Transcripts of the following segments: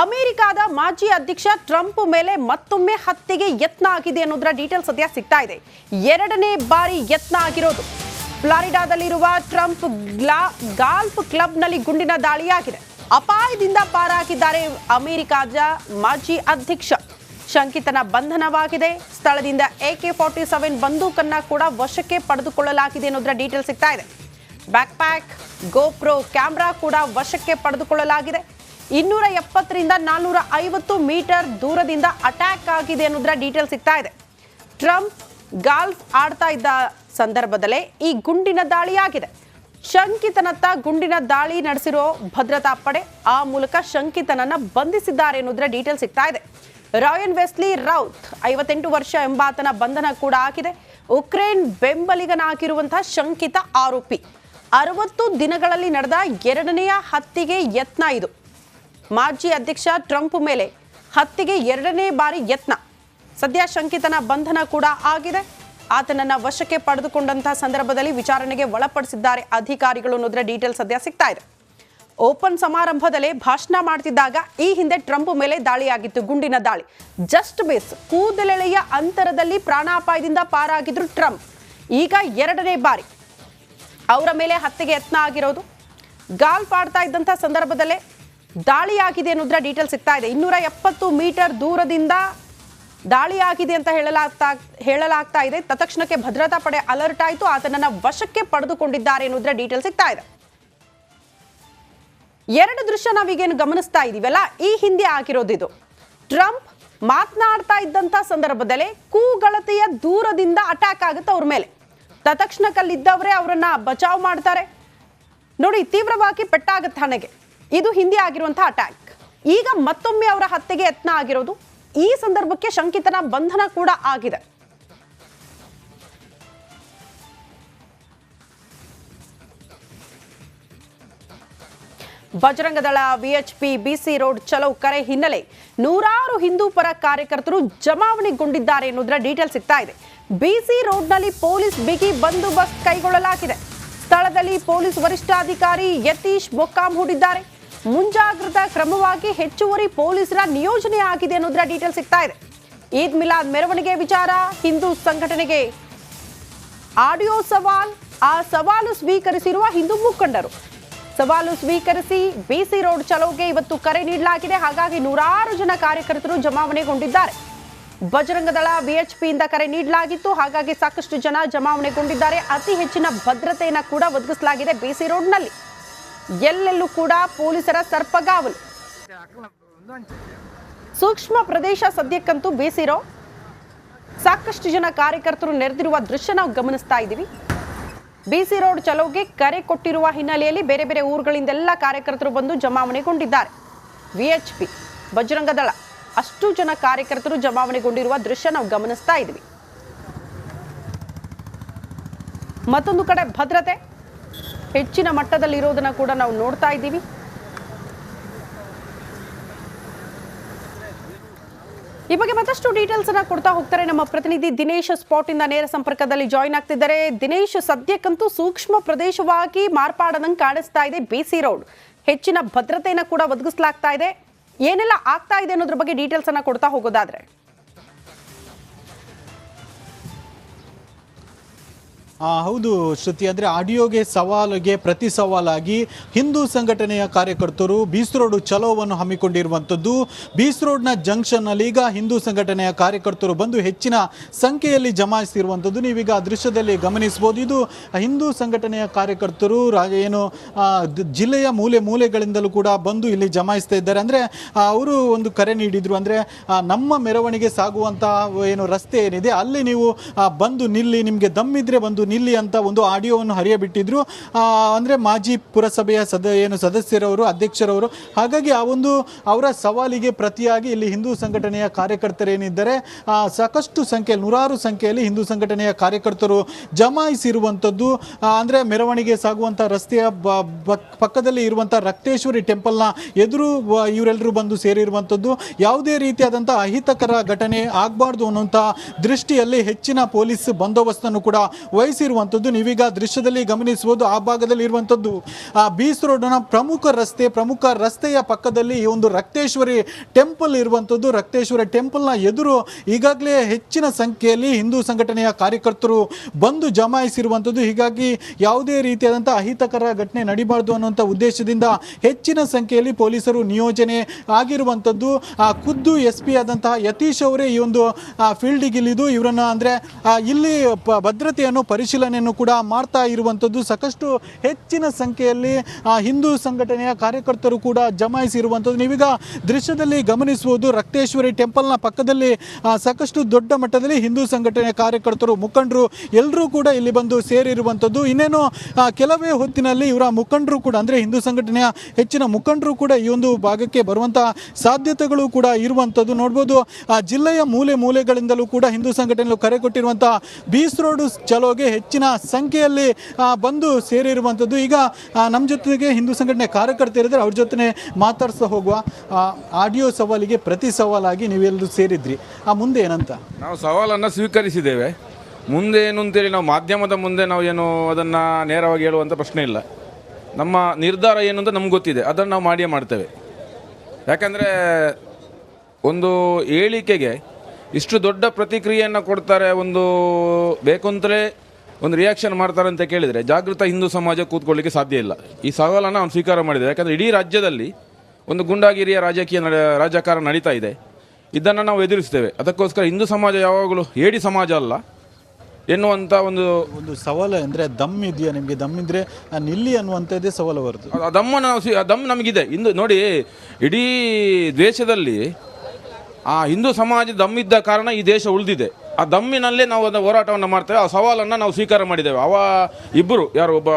ಅಮೆರಿಕಾದ ಮಾಜಿ ಅಧ್ಯಕ್ಷ ಟ್ರಂಪ್ ಮೇಲೆ ಮತ್ತೊಮ್ಮೆ ಹತ್ಯೆಗೆ ಯತ್ನ ಆಗಿದೆ ಅನ್ನೋದರ ಡೀಟೇಲ್ ಸದ್ಯ ಸಿಗ್ತಾ ಇದೆ. ಎರಡನೇ ಬಾರಿ ಯತ್ನ ಆಗಿರೋದು. ಫ್ಲಾರಿಡಾದಲ್ಲಿರುವ ಟ್ರಂಪ್ ಗ್ಲಾ, ಗಾಲ್ಫ್ ಕ್ಲಬ್ನಲ್ಲಿ ಗುಂಡಿನ ದಾಳಿಯಾಗಿದೆ. ಅಪಾಯದಿಂದ ಪಾರಾಗಿದ್ದಾರೆ ಅಮೆರಿಕದ ಮಾಜಿ ಅಧ್ಯಕ್ಷ. ಶಂಕಿತನ ಬಂಧನವಾಗಿದೆ. ಸ್ಥಳದಿಂದ ಎ ಕೆ ಫಾರ್ಟಿ ಸೆವೆನ್ ಬಂದೂಕನ್ನ ಕೂಡ ವಶಕ್ಕೆ ಪಡೆದುಕೊಳ್ಳಲಾಗಿದೆ ಅನ್ನೋದರ ಡೀಟೇಲ್ ಸಿಗ್ತಾ ಇದೆ. ಬ್ಯಾಕ್ ಪ್ಯಾಕ್ ಗೋಪ್ರೋ ಕ್ಯಾಮ್ರಾ ಕೂಡ ವಶಕ್ಕೆ ಪಡೆದುಕೊಳ್ಳಲಾಗಿದೆ. ಇನ್ನೂರ ಎಪ್ಪತ್ತರಿಂದ ನಾನ್ನೂರ ಐವತ್ತು ಮೀಟರ್ ದೂರದಿಂದ ಅಟ್ಯಾಕ್ ಆಗಿದೆ ಅನ್ನೋದರ ಡೀಟೇಲ್ ಸಿಗ್ತಾ ಇದೆ. ಟ್ರಂಪ್ ಗಾಲ್ಫ್ ಆಡ್ತಾ ಇದ್ದ ಸಂದರ್ಭದಲ್ಲೇ ಈ ಗುಂಡಿನ ದಾಳಿಯಾಗಿದೆ. ಶಂಕಿತನತ್ತ ಗುಂಡಿನ ದಾಳಿ ನಡೆಸಿರೋ ಭದ್ರತಾ ಪಡೆ ಆ ಮೂಲಕ ಶಂಕಿತನನ್ನ ಬಂಧಿಸಿದ್ದಾರೆ ಅನ್ನೋದರ ಡೀಟೇಲ್ ಸಿಗ್ತಾ ಇದೆ. ರಾಯನ್ ವೆಸ್ಲಿ ರೌತ್ ಐವತ್ತೆಂಟು ವರ್ಷ ಎಂಬಾತನ ಬಂಧನ ಕೂಡ ಆಗಿದೆ. ಉಕ್ರೇನ್ ಬೆಂಬಲಿಗನಾಗಿರುವಂತಹ ಶಂಕಿತ ಆರೋಪಿ. ಅರವತ್ತು ದಿನಗಳಲ್ಲಿ ನಡೆದ ಎರಡನೆಯ ಹತ್ತಿಗೆ ಯತ್ನ ಇದು. ಮಾಜಿ ಅಧ್ಯಕ್ಷ ಟ್ರಂಪ್ ಮೇಲೆ ಹತ್ಯೆಗೆ ಎರಡನೇ ಬಾರಿ ಯತ್ನ. ಸದ್ಯ ಶಂಕಿತನ ಬಂಧನ ಕೂಡ ಆಗಿದೆ. ಆತನನ್ನ ವಶಕ್ಕೆ ಪಡೆದುಕೊಂಡಂತಹ ಸಂದರ್ಭದಲ್ಲಿ ವಿಚಾರಣೆಗೆ ಒಳಪಡಿಸಿದ್ದಾರೆ ಅಧಿಕಾರಿಗಳು ಅನ್ನೋದರ ಡೀಟೇಲ್ ಸದ್ಯ ಸಿಗ್ತಾ ಇದೆ. ಓಪನ್ ಸಮಾರಂಭದಲ್ಲಿ ಭಾಷಣ ಮಾಡ್ತಿದ್ದಾಗ ಈ ಹಿಂದೆ ಟ್ರಂಪ್ ಮೇಲೆ ದಾಳಿಯಾಗಿತ್ತು, ಗುಂಡಿನ ದಾಳಿ. ಜಸ್ಟ್ ಬೇಸ್ ಕೂದಲೆಳೆಯ ಅಂತರದಲ್ಲಿ ಪ್ರಾಣಾಪಾಯದಿಂದ ಪಾರಾಗಿದ್ರು ಟ್ರಂಪ್. ಈಗ ಎರಡನೇ ಬಾರಿ. ಅವರ ಮೇಲೆ ಹತ್ಯೆಗೆ ಯತ್ನ ಆಗಿರೋದು. ಗಾಲ್ಫ್ ಆಡ್ತಾ ಇದ್ದಂಥ ಸಂದರ್ಭದಲ್ಲೇ ದಾಳಿಯಾಗಿದೆ ಅನ್ನೋದ್ರ ಡೀಟೇಲ್ ಸಿಗ್ತಾ ಇದೆ. ಇನ್ನೂರ ಎಪ್ಪತ್ತು ಮೀಟರ್ ದೂರದಿಂದ ದಾಳಿಯಾಗಿದೆ ಅಂತ ಹೇಳಲಾಗ್ತಾ ಹೇಳಲಾಗ್ತಾ ಇದೆ. ತತ್ಕ್ಷಣಕ್ಕೆ ಭದ್ರತಾ ಪಡೆ ಅಲರ್ಟ್ ಆಯಿತು. ಆತನನ್ನ ವಶಕ್ಕೆ ಪಡೆದುಕೊಂಡಿದ್ದಾರೆ ಅನ್ನೋದ್ರ ಡೀಟೇಲ್ ಸಿಗ್ತಾ ಇದೆ. ಎರಡು ದೃಶ್ಯ ನಾವೀಗೇನು ಗಮನಿಸ್ತಾ ಇದೀವಲ್ಲ? ಈ ಹಿಂದೆ ಆಗಿರೋದಿದು ಟ್ರಂಪ್ ಮಾತನಾಡ್ತಾ ಇದ್ದಂತ ಸಂದರ್ಭದಲ್ಲಿ ಕೂಗಳತೆಯ ದೂರದಿಂದ ಅಟ್ಯಾಕ್ ಆಗುತ್ತೆ ಅವ್ರ ಮೇಲೆ. ತತ್ಕ್ಷಣಕ್ಕಲ್ಲಿದ್ದವರೇ ಅವರನ್ನ ಬಚಾವ್ ಮಾಡ್ತಾರೆ. ನೋಡಿ, ತೀವ್ರವಾಗಿ ಪೆಟ್ಟಾಗುತ್ತೆ ಹಣೆಗೆ. ಇದು ಹಿಂದೆ ಆಗಿರುವಂತಹ ಅಟ್ಯಾಕ್ ಈಗ ಮತ್ತೊಮ್ಮೆ ಅವರ ಹತ್ಯೆಗೆ ಯತ್ನ ಆಗಿರೋದು. ಈ ಸಂದರ್ಭಕ್ಕೆ ಶಂಕಿತನ ಬಂಧನ ಕೂಡ ಆಗಿದೆ. ಬಜರಂಗದಳ ವಿಎಚ್ಪಿ ಬಿಸಿ ರೋಡ್ ಚಲೋ ಕರೆ ಹಿನ್ನೆಲೆ ನೂರಾರು ಹಿಂದೂ ಪರ ಕಾರ್ಯಕರ್ತರು ಜಮಾವಣೆಗೊಂಡಿದ್ದಾರೆ ಎನ್ನುವುದರ ಡೀಟೇಲ್ ಸಿಗ್ತಾ ಇದೆ. ಬಿಸಿ ರೋಡ್ನಲ್ಲಿ ಪೊಲೀಸ್ ಬಿಗಿ ಬಂದೋಬಸ್ತ್ ಕೈಗೊಳ್ಳಲಾಗಿದೆ. ಸ್ಥಳದಲ್ಲಿ ಪೊಲೀಸ್ ವರಿಷ್ಠಾಧಿಕಾರಿ ಯತೀಶ್ ಮೊಕ್ಕಾಂ ಹೂಡಿದ್ದಾರೆ. ಮುಂಜಾಗ್ರತಾ ಕ್ರಮವಾಗಿ ಹೆಚ್ಚುವರಿ ಪೊಲೀಸರ ನಿಯೋಜನೆ ಆಗಿದೆ ಅನ್ನೋದರ ಡೀಟೇಲ್ ಸಿಗ್ತಾ ಇದೆ. ಈದ್ ಮಿಲಾದ್ ಮೆರವಣಿಗೆ ವಿಚಾರ, ಹಿಂದೂ ಸಂಘಟನೆಗೆ ಆಡಿಯೋ ಸವಾಲ್, ಆ ಸವಾಲು ಸ್ವೀಕರಿಸಿರುವ ಹಿಂದೂ ಮುಖಂಡರು. ಸವಾಲು ಸ್ವೀಕರಿಸಿ ಬಿಸಿ ರೋಡ್ ಚಲೋಗೆ ಇವತ್ತು ಕರೆ ನೀಡಲಾಗಿದೆ. ಹಾಗಾಗಿ ನೂರಾರು ಜನ ಕಾರ್ಯಕರ್ತರು ಜಮಾವಣೆಗೊಂಡಿದ್ದಾರೆ. ಬಜರಂಗದಳ ಬಿಎಚ್ಪಿಯಿಂದ ಕರೆ ನೀಡಲಾಗಿತ್ತು. ಹಾಗಾಗಿ ಸಾಕಷ್ಟು ಜನ ಜಮಾವಣೆಗೊಂಡಿದ್ದಾರೆ. ಅತಿ ಹೆಚ್ಚಿನ ಭದ್ರತೆಯನ್ನು ಕೂಡ ಒದಗಿಸಲಾಗಿದೆ ಬಿಸಿ ರೋಡ್ನಲ್ಲಿ. ಎಲ್ಲೆಲ್ಲೂ ಕೂಡ ಪೊಲೀಸರ ಸರ್ಪಗಾವಲು. ಸೂಕ್ಷ್ಮ ಪ್ರದೇಶ ಸದ್ಯಕ್ಕಂತೂ ಬೇಸಿರೋ ಸಾಕಷ್ಟು ಜನ ಕಾರ್ಯಕರ್ತರು ನೆರೆದಿರುವ ದೃಶ್ಯ ನಾವು ಗಮನಿಸ್ತಾ ಇದ್ದೀವಿ. ಬಿಸಿ ರೋಡ್ ಚಲೋಗೆ ಕರೆ ಕೊಟ್ಟಿರುವ ಹಿನ್ನೆಲೆಯಲ್ಲಿ ಬೇರೆ ಬೇರೆ ಊರುಗಳಿಂದೆಲ್ಲ ಕಾರ್ಯಕರ್ತರು ಬಂದು ಜಮಾವಣೆಗೊಂಡಿದ್ದಾರೆ. ವಿಎಚ್ಪಿ, ಬಜರಂಗ ದಳ, ಅಷ್ಟು ಜನ ಕಾರ್ಯಕರ್ತರು ಜಮಾವಣೆಗೊಂಡಿರುವ ದೃಶ್ಯ ನಾವು ಗಮನಿಸ್ತಾ ಇದ್ದೀವಿ. ಮತ್ತೊಂದು ಕಡೆ ಭದ್ರತೆ ಹೆಚ್ಚಿನ ಮಟ್ಟದಲ್ಲಿ ಇರೋದನ್ನ ಕೂಡ ನಾವು ನೋಡ್ತಾ ಇದ್ದೀವಿ. ಈ ಬಗ್ಗೆ ಮತ್ತಷ್ಟು ಡೀಟೇಲ್ಸ್ ಅನ್ನ ಕೊಡ್ತಾ ಹೋಗ್ತಾರೆ ನಮ್ಮ ಪ್ರತಿನಿಧಿ ದಿನೇಶ್ ಸ್ಪಾಟ್ ಇಂದ ನೇರ ಸಂಪರ್ಕದಲ್ಲಿ ಜಾಯಿನ್ ಆಗ್ತಿದ್ದಾರೆ. ದಿನೇಶ್, ಸದ್ಯಕ್ಕಂತೂ ಸೂಕ್ಷ್ಮ ಪ್ರದೇಶವಾಗಿ ಮಾರ್ಪಾಡದಂಗೆ ಕಾಣಿಸ್ತಾ ಇದೆ ಬಿಸಿ ರೋಡ್ ಹೆಚ್ಚಿನ ಭದ್ರತೆಯನ್ನು ಕೂಡ ಒದಗಿಸಲಾಗ್ತಾ ಇದೆ. ಏನೆಲ್ಲ ಆಗ್ತಾ ಇದೆ ಅನ್ನೋದ್ರ ಬಗ್ಗೆ ಡೀಟೇಲ್ಸ್ ಅನ್ನ ಕೊಡ್ತಾ ಹೋಗೋದಾದ್ರೆ. ಹೌದು ಶ್ರುತಿ, ಅಂದರೆ ಆಡಿಯೋಗೆ ಸವಾಲಿಗೆ ಪ್ರತಿ ಸವಾಲಾಗಿ ಹಿಂದೂ ಸಂಘಟನೆಯ ಕಾರ್ಯಕರ್ತರು ಬೀಸ್ ರೋಡ್ ಚಲೋವನ್ನು ಹಮ್ಮಿಕೊಂಡಿರುವಂಥದ್ದು. ಬೀಸ್ ರೋಡ್ನ ಜಂಕ್ಷನ್ನಲ್ಲಿ ಈಗ ಹಿಂದೂ ಸಂಘಟನೆಯ ಕಾರ್ಯಕರ್ತರು ಬಂದು ಹೆಚ್ಚಿನ ಸಂಖ್ಯೆಯಲ್ಲಿ ಜಮಾಯಿಸಿರುವಂಥದ್ದು. ನೀವೀಗ ಆ ದೃಶ್ಯದಲ್ಲಿ ಗಮನಿಸ್ಬೋದು ಇದು ಹಿಂದೂ ಸಂಘಟನೆಯ ಕಾರ್ಯಕರ್ತರು ಏನು ಜಿಲ್ಲೆಯ ಮೂಲೆ ಮೂಲೆಗಳಿಂದಲೂ ಕೂಡ ಬಂದು ಇಲ್ಲಿ ಜಮಾಯಿಸ್ತಾ ಇದ್ದಾರೆ. ಅಂದರೆ ಅವರು ಒಂದು ಕರೆ ನೀಡಿದರು, ಅಂದರೆ ನಮ್ಮ ಮೆರವಣಿಗೆ ಸಾಗುವಂತಹ, ಏನು, ರಸ್ತೆ ಏನಿದೆ, ಅಲ್ಲಿ ನೀವು ಬಂದು ನಿಲ್ಲಿ, ನಿಮಗೆ ದಮ್ಮಿದ್ರೆ ಬಂದು ನಿಲ್ಲಿ ಅಂತ ಒಂದು ಆಡಿಯೋವನ್ನು ಹರಿಯ ಬಿಟ್ಟಿದ್ರು ಅಂದ್ರೆ ಮಾಜಿ ಪುರಸಭೆಯ ಸದ, ಏನು ಸದಸ್ಯರವರು, ಅಧ್ಯಕ್ಷರವರು, ಹಾಗಾಗಿ ಆ ಒಂದು ಅವರ ಸವಾಲಿಗೆ ಪ್ರತಿಯಾಗಿ ಇಲ್ಲಿ ಹಿಂದೂ ಸಂಘಟನೆಯ ಕಾರ್ಯಕರ್ತರೇನಿದ್ದಾರೆ ಸಾಕಷ್ಟು ಸಂಖ್ಯೆ ನೂರಾರು ಸಂಖ್ಯೆಯಲ್ಲಿ ಹಿಂದೂ ಸಂಘಟನೆಯ ಕಾರ್ಯಕರ್ತರು ಜಮಾಯಿಸಿರುವಂಥದ್ದು. ಅಂದರೆ ಮೆರವಣಿಗೆ ಸಾಗುವಂಥ ರಸ್ತೆಯ ಪಕ್ಕದಲ್ಲಿ ಇರುವಂಥ ರಕ್ತೇಶ್ವರಿ ಟೆಂಪಲ್ನ ಎದುರು ಇವರೆಲ್ಲರೂ ಬಂದು ಸೇರಿರುವಂಥದ್ದು. ಯಾವುದೇ ರೀತಿಯಾದಂಥ ಅಹಿತಕರ ಘಟನೆ ಆಗಬಾರ್ದು ಅನ್ನುವಂಥ ದೃಷ್ಟಿಯಲ್ಲಿ ಹೆಚ್ಚಿನ ಪೊಲೀಸ್ ಬಂದೋಬಸ್ತನ್ನು ಕೂಡ ವಹಿಸಿ ಜಮಾಯಿಸಿರುವಂಥದ್ದು ನೀವೀಗ ದೃಶ್ಯದಲ್ಲಿ ಗಮನಿಸುವುದು ಆ ಭಾಗದಲ್ಲಿ ಇರುವಂಥದ್ದು ಆ ಬೀಸ್ ರೋಡ್ನ ಪ್ರಮುಖ ರಸ್ತೆ, ಪ್ರಮುಖ ರಸ್ತೆಯ ಪಕ್ಕದಲ್ಲಿ ಈ ಒಂದು ರಕ್ತೇಶ್ವರಿ ಟೆಂಪಲ್ ಇರುವಂಥದ್ದು. ರಕ್ತೇಶ್ವರಿ ಟೆಂಪಲ್ನ ಎದುರು ಈಗಾಗಲೇ ಹೆಚ್ಚಿನ ಸಂಖ್ಯೆಯಲ್ಲಿ ಹಿಂದೂ ಸಂಘಟನೆಯ ಕಾರ್ಯಕರ್ತರು ಬಂದು ಜಮಾಯಿಸಿರುವಂಥದ್ದು. ಹೀಗಾಗಿ ಯಾವುದೇ ರೀತಿಯಾದಂಥ ಅಹಿತಕರ ಘಟನೆ ನಡಿಬಾರ್ದು ಅನ್ನುವಂಥ ಉದ್ದೇಶದಿಂದ ಹೆಚ್ಚಿನ ಸಂಖ್ಯೆಯಲ್ಲಿ ಪೊಲೀಸರು ನಿಯೋಜನೆ ಆಗಿರುವಂಥದ್ದು. ಖುದ್ದು ಎಸ್ ಪಿ ಆದಂತಹ ಯತೀಶ್ ಅವರೇ ಈ ಒಂದು ಫೀಲ್ಡಿಗೆ ಇಳಿದು ಇವರನ್ನು ಅಂದರೆ ಇಲ್ಲಿ ಭದ್ರತೆಯನ್ನು ಭದ್ರತೆಯನ್ನು ಪರಿಶೀಲನೆಯನ್ನು ಕೂಡ ಮಾಡ್ತಾ ಇರುವಂಥದ್ದು. ಸಾಕಷ್ಟು ಹೆಚ್ಚಿನ ಸಂಖ್ಯೆಯಲ್ಲಿ ಹಿಂದೂ ಸಂಘಟನೆಯ ಕಾರ್ಯಕರ್ತರು ಕೂಡ ಜಮಾಯಿಸಿರುವಂಥದ್ದು. ನೀವೀಗ ದೃಶ್ಯದಲ್ಲಿ ಗಮನಿಸುವುದು ರಕ್ತೇಶ್ವರಿ ಟೆಂಪಲ್ನ ಪಕ್ಕದಲ್ಲಿ ಸಾಕಷ್ಟು ದೊಡ್ಡ ಮಟ್ಟದಲ್ಲಿ ಹಿಂದೂ ಸಂಘಟನೆಯ ಕಾರ್ಯಕರ್ತರು, ಮುಖಂಡರು ಎಲ್ಲರೂ ಕೂಡ ಇಲ್ಲಿ ಬಂದು ಸೇರಿರುವಂಥದ್ದು. ಇನ್ನೇನು ಕೆಲವೇ ಹೊತ್ತಿನಲ್ಲಿ ಇವರ ಮುಖಂಡರು ಕೂಡ, ಅಂದರೆ ಹಿಂದೂ ಸಂಘಟನೆಯ ಹೆಚ್ಚಿನ ಮುಖಂಡರು ಕೂಡ ಈ ಒಂದು ಭಾಗಕ್ಕೆ ಬರುವಂಥ ಸಾಧ್ಯತೆಗಳು ಕೂಡ ಇರುವಂಥದ್ದು. ನೋಡ್ಬೋದು, ಆ, ಜಿಲ್ಲೆಯ ಮೂಲೆ ಮೂಲೆಗಳಿಂದಲೂ ಕೂಡ ಹಿಂದೂ ಸಂಘಟನೆಗಳು ಕರೆ ಕೊಟ್ಟಿರುವಂಥ ಬೀಸ್ ರೋಡ್ ಚಲೋಗೆ ಹೆಚ್ಚಿನ ಸಂಖ್ಯೆಯಲ್ಲಿ ಬಂದು ಸೇರಿರುವಂಥದ್ದು. ಈಗ ನಮ್ಮ ಜೊತೆಗೆ ಹಿಂದೂ ಸಂಘಟನೆ ಕಾರ್ಯಕರ್ತರಿದ್ದಾರೆ ಅವ್ರ ಜೊತೆ ಮಾತಾಡ್ಸ್ತಾ ಹೋಗುವ ಆಡಿಯೋ ಸವಾಲಿಗೆ ಪ್ರತಿ ಸವಾಲಾಗಿ ನೀವೆಲ್ಲರೂ ಸೇರಿದ್ರಿ. ಆ, ಮುಂದೆ ಏನಂತ? ನಾವು ಸವಾಲನ್ನು ಸ್ವೀಕರಿಸಿದ್ದೇವೆ. ಮುಂದೆ ಏನು ಅಂತೇಳಿ ನಾವು ಮಾಧ್ಯಮದ ಮುಂದೆ ನಾವು ಏನು ಅದನ್ನು ನೇರವಾಗಿ ಹೇಳುವಂಥ ಪ್ರಶ್ನೆ ಇಲ್ಲ. ನಮ್ಮ ನಿರ್ಧಾರ ಏನು ಅಂತ ನಮ್ಗೆ ಗೊತ್ತಿದೆ. ಅದನ್ನು ನಾವು ಮಾಡಿಯೇ ಮಾಡ್ತೇವೆ. ಯಾಕಂದರೆ, ಒಂದು ಹೇಳಿಕೆಗೆ ಇಷ್ಟು ದೊಡ್ಡ ಪ್ರತಿಕ್ರಿಯೆಯನ್ನು ಕೊಡ್ತಾರೆ ಒಂದು ಬೇಕು ಅಂತಲೇ ಒಂದು ರಿಯಾಕ್ಷನ್ ಮಾಡ್ತಾರೆ ಅಂತ ಕೇಳಿದರೆ ಜಾಗೃತ ಹಿಂದೂ ಸಮಾಜ ಕೂತ್ಕೊಳ್ಳಿಕ್ಕೆ ಸಾಧ್ಯ ಇಲ್ಲ. ಈ ಸವಾಲನ್ನು ಅವನು ಸ್ವೀಕಾರ ಮಾಡಿದೆ ಯಾಕಂದರೆ ಇಡೀ ರಾಜ್ಯದಲ್ಲಿ ಒಂದು ಗುಂಡಾಗಿರಿಯ ರಾಜಕೀಯ ನಡೆ ರಾಜಕಾರಣ ನಡೀತಾ ಇದೆ. ಇದನ್ನು ನಾವು ಎದುರಿಸ್ತೇವೆ. ಅದಕ್ಕೋಸ್ಕರ ಹಿಂದೂ ಸಮಾಜ ಯಾವಾಗಲೂ ಹೇಡಿ ಸಮಾಜ ಅಲ್ಲ ಎನ್ನುವಂಥ ಒಂದು ಒಂದು ಸವಾಲು ಅಂದರೆ ದಮ್ ಇದೆಯಾ ನಿಮಗೆ? ದಮ್ ಇದ್ರೆ ನಾನು ಇಲ್ಲಿ ಅನ್ನುವಂಥದ್ದೇ ಸವಾಲು ಬರುತ್ತೆ ಆ ದಮ್ಮನ್ನು ನಾವು ಸ್ವೀ- ಆ ದಮ್ ನಮಗಿದೆ. ಇಂದು ನೋಡಿ ಇಡೀ ದೇಶದಲ್ಲಿ ಆ ಹಿಂದೂ ಸಮಾಜ ದಮ್ಮಿದ್ದ ಕಾರಣ ಈ ದೇಶ ಉಳಿದಿದೆ. ಆ ದಮ್ಮಿನಲ್ಲೇ ನಾವು ಅದನ್ನು ಹೋರಾಟವನ್ನು ಮಾಡ್ತೇವೆ ಆ ಸವಾಲನ್ನು ನಾವು ಸ್ವೀಕಾರ ಮಾಡಿದ್ದೇವೆ. ಅವ ಇಬ್ಬರು ಯಾರು ಒಬ್ಬ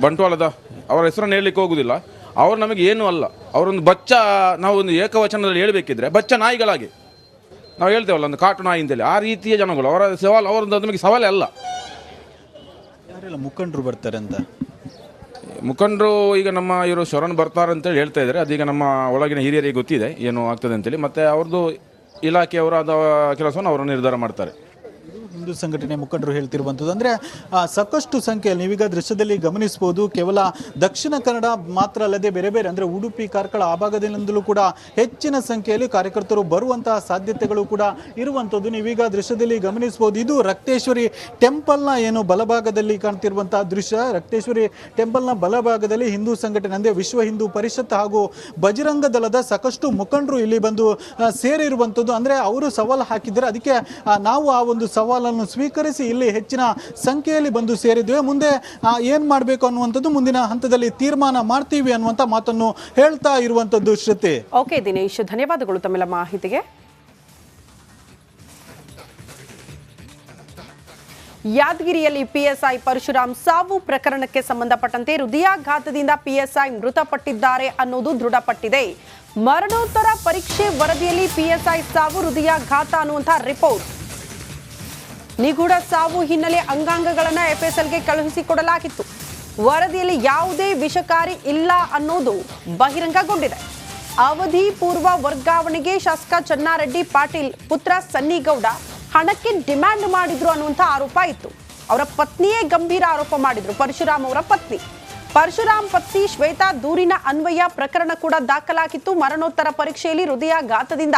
ಬಂಟ್ವಾಳದ ಅವರ ಹೆಸರನ್ನು ಹೇಳಲಿಕ್ಕೆ ಹೋಗುದಿಲ್ಲ. ಅವರು ನಮಗೆ ಏನೂ ಅಲ್ಲ. ಅವರೊಂದು ಬಚ್ಚ ನಾವು ಒಂದು ಏಕವಚನದಲ್ಲಿ ಹೇಳಬೇಕಿದ್ರೆ ಬಚ್ಚ ನಾಯಿಗಳಾಗಿ. ನಾವು ಹೇಳ್ತೇವಲ್ಲ ಒಂದು ಕಾಟು ನಾಯಿ ಅಂತೇಳಿ ಆ ರೀತಿಯ ಜನಗಳು ಅವರ ಸವಾಲು ಅವರೊಂದು ನಮಗೆ ಸವಾಲೇ ಅಲ್ಲ. ಯಾರೆಲ್ಲ ಮುಖಂಡರು ಬರ್ತಾರೆ ಅಂತ? ಮುಖಂಡರು ಈಗ ನಮ್ಮ ಇವರು ಶರಣ್ ಬರ್ತಾರೆ ಅಂತೇಳಿ ಹೇಳ್ತಾ ಇದ್ದಾರೆ. ಅದೀಗ ನಮ್ಮ ಒಳಗಿನ ಹಿರಿಯರಿಗೆ ಗೊತ್ತಿದೆ ಏನು ಆಗ್ತದೆ ಅಂತೇಳಿ. ಮತ್ತು ಅವ್ರದ್ದು ಇಲಾಖೆಯವರಾದ ಅದ ಕೆಲಸವನ್ನು ಅವರು ನಿರ್ಧಾರ ಮಾಡ್ತಾರೆ. ಹಿಂದೂ ಸಂಘಟನೆ ಮುಖಂಡರು ಹೇಳ್ತಿರುವಂಥದ್ದು. ಅಂದರೆ ಸಾಕಷ್ಟು ಸಂಖ್ಯೆಯಲ್ಲಿ ನೀವೀಗ ದೃಶ್ಯದಲ್ಲಿ ಗಮನಿಸಬಹುದು ಕೇವಲ ದಕ್ಷಿಣ ಕನ್ನಡ ಮಾತ್ರ ಅಲ್ಲದೆ ಬೇರೆ ಬೇರೆ, ಅಂದರೆ ಉಡುಪಿ, ಕಾರ್ಕಳ ಆ ಭಾಗದಿಂದಲೂ ಕೂಡ ಹೆಚ್ಚಿನ ಸಂಖ್ಯೆಯಲ್ಲಿ ಕಾರ್ಯಕರ್ತರು ಬರುವಂತಹ ಸಾಧ್ಯತೆಗಳು ಕೂಡ ಇರುವಂಥದ್ದು. ನೀವೀಗ ದೃಶ್ಯದಲ್ಲಿ ಗಮನಿಸಬಹುದು ಇದು ರಕ್ತೇಶ್ವರಿ ಟೆಂಪಲ್ನ ಏನು ಬಲಭಾಗದಲ್ಲಿ ಕಾಣ್ತಿರುವಂತಹ ದೃಶ್ಯ. ರಕ್ತೇಶ್ವರಿ ಟೆಂಪಲ್ನ ಬಲಭಾಗದಲ್ಲಿ ಹಿಂದೂ ಸಂಘಟನೆ, ಅಂದರೆ ವಿಶ್ವ ಹಿಂದೂ ಪರಿಷತ್ ಹಾಗೂ ಬಜರಂಗ ದಳದ ಸಾಕಷ್ಟು ಮುಖಂಡರು ಇಲ್ಲಿ ಬಂದು ಸೇರಿರುವಂಥದ್ದು. ಅಂದರೆ, ಅವರು ಸವಾಲು ಹಾಕಿದರೆ ಅದಕ್ಕೆ ನಾವು ಆ ಒಂದು ಸವಾಲನ್ನು ಸ್ವೀಕರಿಸಿ ಇಲ್ಲಿ ಹೆಚ್ಚಿನ ಸಂಖ್ಯೆಯಲ್ಲಿ ಬಂದು ಸೇರಿದ್ದೇವೆ ಮುಂದೆ ಏನು ಮಾಡಬೇಕು ಅನ್ನುವಂಥದ್ದು ಮುಂದಿನ ಹಂತದಲ್ಲಿ ತೀರ್ಮಾನ ಮಾಡ್ತೀವಿ ಅನ್ನುವಂಥ ಮಾತನ್ನು ಹೇಳ್ತಾ ಇರುವಂಥದ್ದು ಶ್ರುತಿ. ಓಕೆ, ದಿನೇಶ್, ಧನ್ಯವಾದಗಳು ತಮ್ಮೆಲ್ಲ ಮಾಹಿತಿಗೆ. ಯಾದಗಿರಿಯಲ್ಲಿ ಪಿಎಸ್ಐ ಪರಶುರಾಮ್ ಸಾವು ಪ್ರಕರಣಕ್ಕೆ ಸಂಬಂಧಪಟ್ಟಂತೆ ಹೃದಯಾಘಾತದಿಂದ ಪಿಎಸ್ಐ ಮೃತಪಟ್ಟಿದ್ದಾರೆ ಅನ್ನೋದು ದೃಢಪಟ್ಟಿದೆ. ಮರಣೋತ್ತರ ಪರೀಕ್ಷೆ ವರದಿಯಲ್ಲಿ ಪಿಎಸ್ಐ ಸಾವು, ಹೃದಯಾಘಾತ ಅನ್ನುವಂತಹ ರಿಪೋರ್ಟ್ ನಿಗೂಢ ಸಾವು ಹಿನ್ನೆಲೆ ಅಂಗಾಂಗಗಳನ್ನ ಎಫ್ಎಸ್ಎಲ್ಗೆ ಕಳುಹಿಸಿಕೊಡಲಾಗಿತ್ತು. ವರದಿಯಲ್ಲಿ ಯಾವುದೇ ವಿಷಕಾರಿ ಇಲ್ಲ ಅನ್ನೋದು ಬಹಿರಂಗಗೊಂಡಿದೆ. ಅವಧಿ ಪೂರ್ವ ವರ್ಗಾವಣೆಗೆ ಶಾಸಕ ಚನ್ನಾರೆಡ್ಡಿ ಪಾಟೀಲ್ ಪುತ್ರ ಸನ್ನಿಗೌಡ ಹಣಕ್ಕೆ ಡಿಮ್ಯಾಂಡ್ ಮಾಡಿದ್ರು ಅನ್ನುವಂಥ ಆರೋಪ ಇತ್ತು. ಅವರ ಪತ್ನಿಯೇ ಗಂಭೀರ ಆರೋಪ ಮಾಡಿದ್ರು, ಪರಶುರಾಮ್ ಅವರ ಪತ್ನಿ. ಪರಶುರಾಮ್ ಪತ್ನಿ ಶ್ವೇತಾ ದೂರಿನ ಅನ್ವಯ ಪ್ರಕರಣ ಕೂಡ ದಾಖಲಾಗಿತ್ತು. ಮರಣೋತ್ತರ ಪರೀಕ್ಷೆಯಲ್ಲಿ ಹೃದಯಾಘಾತದಿಂದ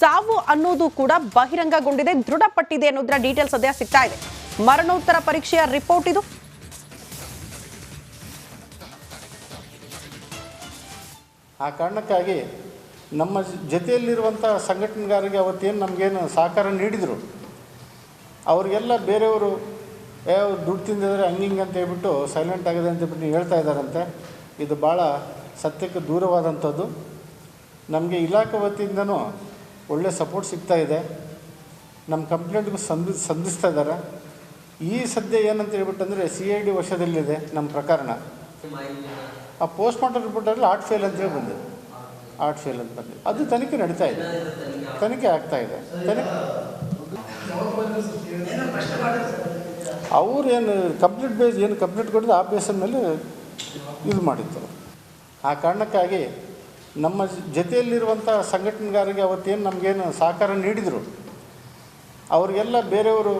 ಸಾವು ಅನ್ನೋದು ಕೂಡ ಬಹಿರಂಗಗೊಂಡಿದೆ. ದೃಢಪಟ್ಟಿದೆ ಅನ್ನೋದರ ಡೀಟೇಲ್ಸ್ ಸದ್ಯ ಸಿಗ್ತಾ ಇದೆ. ಮರಣೋತ್ತರ ಪರೀಕ್ಷೆಯ ರಿಪೋರ್ಟ್ ಇದು. ಆ ಕಾರಣಕ್ಕಾಗಿ ನಮ್ಮ ಜೊತೆಯಲ್ಲಿರುವಂಥ ಸಂಘಟನೆಗಾರರಿಗೆ ಅವತ್ತೇನು ನಮಗೇನು ಸಹಕಾರ ನೀಡಿದರು. ಅವರಿಗೆಲ್ಲ ಬೇರೆಯವರು ಯಾವ ದುಡ್ಡು ತಿಂದಿದ್ರೆ ಹಂಗಿಂಗೆ ಅಂತ ಹೇಳ್ಬಿಟ್ಟು ಸೈಲೆಂಟ್ ಆಗಿದೆ ಅಂತ ಹೇಳ್ಬಿಟ್ಟು ಹೇಳ್ತಾ ಇದ್ದಾರಂತೆ. ಇದು ಭಾಳ ಸತ್ಯಕ್ಕೆ ದೂರವಾದಂಥದ್ದು. ನಮಗೆ ಇಲಾಖೆ ವತಿಯಿಂದನೂ ಒಳ್ಳೆ ಸಪೋರ್ಟ್ ಸಿಗ್ತಾ ಇದೆ. ನಮ್ಮ ಕಂಪ್ಲೇಂಟ್ಗೂ ಸಂಧಿ ಸಂಧಿಸ್ತಾ ಇದ್ದಾರೆ ಈ ಸದ್ಯ ಏನಂತ ಹೇಳ್ಬಿಟ್ಟಂದರೆ ಸಿ ಐ ಡಿ ವಶದಲ್ಲಿದೆ ನಮ್ಮ ಪ್ರಕರಣ. ಆ ಪೋಸ್ಟ್ ಮಾರ್ಟಮ್ ರಿಪೋರ್ಟಲ್ಲಿ ಆರ್ಟ್ ಫೇಲ್ ಅಂತೇಳಿ ಬಂದಿದೆ. ಆರ್ಟ್ ಫೇಲ್ ಅಂತ ಬಂದಿದೆ. ಅದು ತನಿಖೆ ನಡೀತಾ ಇದೆ. ತನಿಖೆ ಆಗ್ತಾ ಇದೆ. ತನಿಖೆ ಅವ್ರು ಏನು ಕಂಪ್ಲೀಟ್ ಬೇಸ್ ಏನು ಕಂಪ್ಲೀಟ್ ಕೊಟ್ಟಿದ್ದು ಆ ಬೇಸಿನ ಮೇಲೆ ಇದು ಮಾಡಿತ್ತು ಆ ಕಾರಣಕ್ಕಾಗಿ ನಮ್ಮ ಜೊತೆಯಲ್ಲಿರುವಂಥ ಸಂಘಟನೆಗಾರರಿಗೆ ಅವತ್ತೇನು ನಮಗೇನು ಸಹಕಾರ ನೀಡಿದರು. ಅವರಿಗೆಲ್ಲ ಬೇರೆಯವರು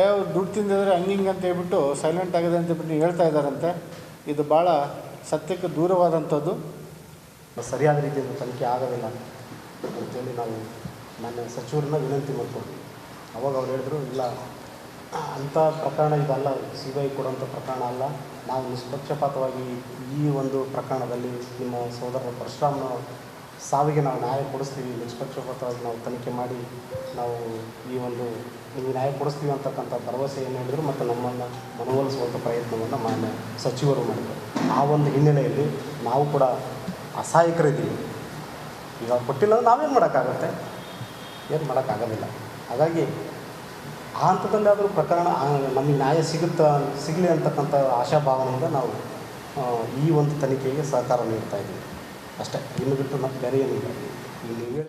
ಯಾವ ದುಡ್ಡು ತಿಂದಿದ್ರೆ ಹಿಂಗೆ ಅಂತ ಹೇಳ್ಬಿಟ್ಟು ಸೈಲೆಂಟ್ ಆಗಿದೆ ಅಂತ ಹೇಳ್ಬಿಟ್ಟು ಹೇಳ್ತಾ ಇದ್ದಾರಂತೆ. ಇದು ಭಾಳ ಸತ್ಯಕ್ಕೆ ದೂರವಾದಂಥದ್ದು. ಸರಿಯಾದ ರೀತಿಯಲ್ಲಿ ತನಿಖೆ ಆಗೋದಿಲ್ಲ ಅಂತೇಳಿ ನಾವು ನನ್ನ ಸಚಿವರನ್ನ ವಿನಂತಿ ಮಾಡ್ಕೊಂಡು, ಅವಾಗ ಅವ್ರು ಹೇಳಿದ್ರು, ಇಲ್ಲ, ಅಂಥ ಪ್ರಕರಣ ಇದಲ್ಲ ಸಿ ಬಿ ಐ ಕೊಡೋಂಥ ಪ್ರಕರಣ ಅಲ್ಲ. ನಾವು ನಿಷ್ಪಕ್ಷಪಾತವಾಗಿ ಈ ಒಂದು ಪ್ರಕರಣದಲ್ಲಿ ನಿಮ್ಮ ಸೋದರ ಪರಶುರಾಮ್ನ ಸಾವಿಗೆ ನಾವು ನ್ಯಾಯ ಕೊಡಿಸ್ತೀವಿ, ನಿಷ್ಪಕ್ಷಪಾತವಾಗಿ ನಾವು ತನಿಖೆ ಮಾಡಿ ನಾವು ಈ ಒಂದು ನಿಮಗೆ ನ್ಯಾಯ ಕೊಡಿಸ್ತೀವಿ ಅಂತಕ್ಕಂಥ ಏನು ಹೇಳಿದರು ಮತ್ತು ನಮ್ಮನ್ನು ಮನವೊಲಿಸುವಂಥ ಪ್ರಯತ್ನವನ್ನು ಮಾನ್ಯ ಸಚಿವರು ಮಾಡಿದರು ಆ ಒಂದು ಹಿನ್ನೆಲೆಯಲ್ಲಿ ನಾವು ಕೂಡ ಅಸಹಾಯಕರಿದ್ದೀವಿ. ಈಗ ಕೊಟ್ಟಿಲ್ಲ ನಾವೇನು ಮಾಡೋಕ್ಕಾಗತ್ತೆ? ಏನು ಮಾಡೋಕ್ಕಾಗೋದಿಲ್ಲ. ಹಾಗಾಗಿ ಆ ಹಂತದಲ್ಲಾದರೂ ಪ್ರಕರಣ ನಮಗೆ ನ್ಯಾಯ ಸಿಗುತ್ತಾ, ಸಿಗಲಿ ಅಂತಕ್ಕಂಥ ಆಶಾಭಾವನೆಯಿಂದ ನಾವು ಈ ಒಂದು ತನಿಖೆಗೆ ಸಹಕಾರ ನೀಡ್ತಾ ಇದ್ದೀವಿ. ಅಷ್ಟೇ ಇನ್ನು ಬಿಟ್ಟು ಮತ್ತೆ ಬೇರೆ ಏನಿಲ್ಲ. ನೀವು